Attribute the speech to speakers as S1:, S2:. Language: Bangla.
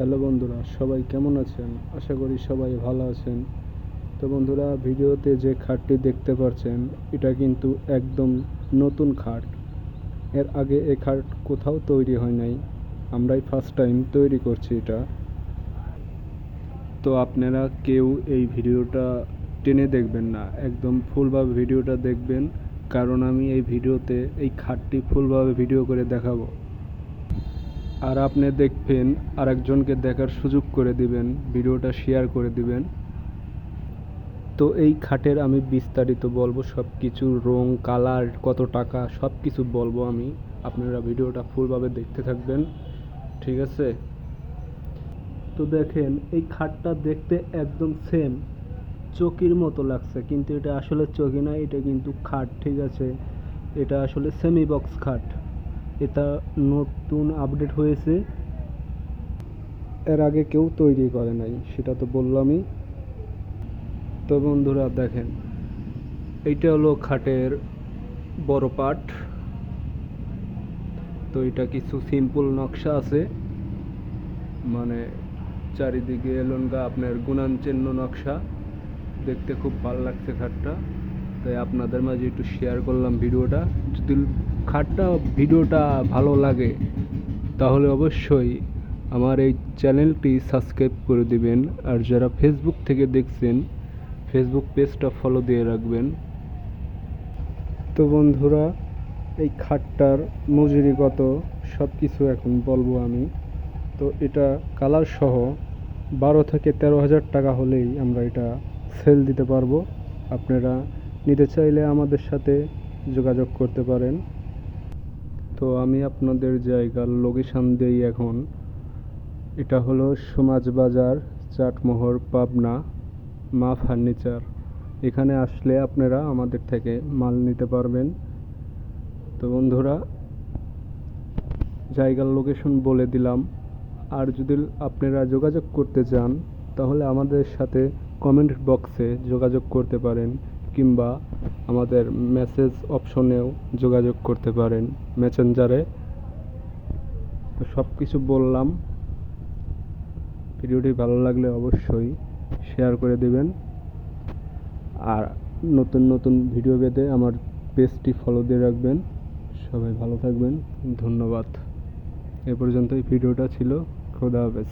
S1: হ্যালো বন্ধুরা, সবাই কেমন আছেন? আশা করি সবাই ভালো আছেন। তো বন্ধুরা, ভিডিওতে যে খাটটি দেখতে পাচ্ছেন এটা কিন্তু একদম নতুন খাট। এর আগে এ খাট কোথাও তৈরি হয় নাই। আমরাই ফার্স্ট টাইম তৈরি করছি এটা। তো আপনারা কেউ এই ভিডিওটা টেনে দেখবেন না। একদম ফুলভাবে ভিডিওটা দেখবেন। কারণ আমি এই ভিডিওতে এই খাটটি ফুলভাবে ভিডিও করে দেখাবো। আর আপনি দেখবেন আরেকজনকে দেখার সুযোগ করে দিবেন, ভিডিওটা শেয়ার করে দিবেন। তো এই খাটের আমি বিস্তারিত বলব সব কিছু রং, কালার, কত টাকা সব কিছু বলব আমি। আপনারা ভিডিওটা ফুলভাবে দেখতে থাকবেন, ঠিক আছে? তো দেখেন, এই খাটটা দেখতে একদম সেম চকির মতো লাগছে, কিন্তু এটা আসলে চকি না, এটা কিন্তু খাট, ঠিক আছে? এটা আসলে সেমি বক্স খাট। এটা নতুন আপডেট হয়েছে। এর আগে কেউ তৈরি করে নাই, সেটা তো বললামই। তো বন্ধুরা দেখেন, এইটা হলো খাটের বড় পার্ট তো এটা কিছু সিম্পল নকশা আছে। মানে চারিদিকে এলনগা আপনার গুণান চিহ্ন নকশা। দেখতে খুব ভালো লাগছে খাটটা। তাই আপনাদের মাঝে একটু শেয়ার করলাম ভিডিওটা। যদি খাটটা, ভিডিওটা ভালো লাগে, তাহলে অবশ্যই আমার এই চ্যানেলটি সাবস্ক্রাইব করে দিবেন। আর যারা ফেসবুক থেকে দেখছেন ফেসবুক পেজটা ফলো দিয়ে রাখবেন। তো বন্ধুরা, এই খাটটার মজুরি কত সব কিছু এখন বলব আমি। তো এটা কালার সহ বারো থেকে তেরো হাজার টাকা হলেই আমরা এটা সেল দিতে পারব। আপনারা নিতে চাইলে আমাদের সাথে যোগাযোগ করতে পারেন। তো আমি আপনাদের জায়গার লোকেশান দিই এখন। এটা হলো সমাজ বাজার চাটমোহর, পাবনা, মা ফার্নিচার এখানে আসলে আপনারা আমাদের থেকে মাল নিতে পারবেন। তো বন্ধুরা, জায়গার লোকেশন বলে দিলাম। আর যদি আপনারা যোগাযোগ করতে চান, তাহলে আমাদের সাথে কমেন্ট বক্সে যোগাযোগ করতে পারেন, কিংবা আমাদের মেসেজ অপশনেও যোগাযোগ করতে পারেন মেসেঞ্জারে তো সব কিছু বললাম। ভিডিওটি ভালো লাগলে অবশ্যই শেয়ার করে দেবেন। আর নতুন নতুন ভিডিও পেতে আমার পেজটি ফলো দিয়ে রাখবেন। সবাই ভালো থাকবেন। ধন্যবাদ। এ পর্যন্ত এই ভিডিওটা ছিল। খোদা হাফেজ।